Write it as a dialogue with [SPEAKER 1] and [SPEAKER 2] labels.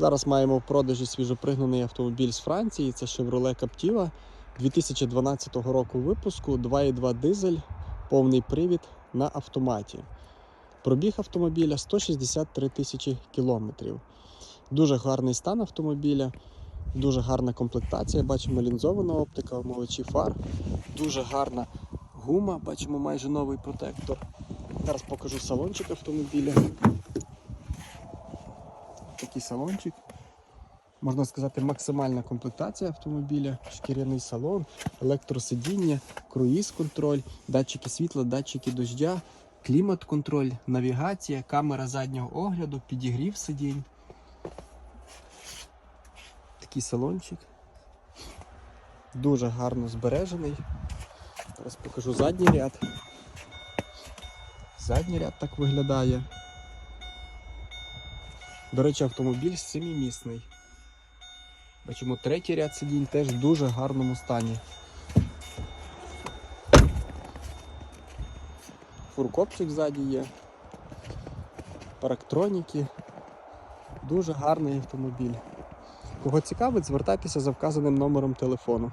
[SPEAKER 1] Зараз маємо в продажі свіжопригнаний автомобіль з Франції. Це Chevrolet Captiva 2012 року випуску, 2,2 дизель, повний привід на автоматі. Пробіг автомобіля 163 тисячі кілометрів. Дуже гарний стан автомобіля, дуже гарна комплектація. Бачимо лінзована оптика, омивачі фар, дуже гарна гума, бачимо майже новий протектор. Зараз покажу салончик автомобіля. Такий салончик. Можна сказати, максимальна комплектація автомобіля, шкіряний салон, електросидіння, круїз-контроль, датчики світла, датчики дождя, клімат-контроль, навігація, камера заднього огляду, підігрів сидінь. Такий салончик. Дуже гарно збережений. Зараз покажу задній ряд. Задній ряд так виглядає. До речі, автомобіль семимісний. Бачимо, третій ряд сидінь теж в дуже гарному стані. Фуркопчик ззаді є. Парактроніки. Дуже гарний автомобіль. Кого цікавить, звертайтеся за вказаним номером телефону.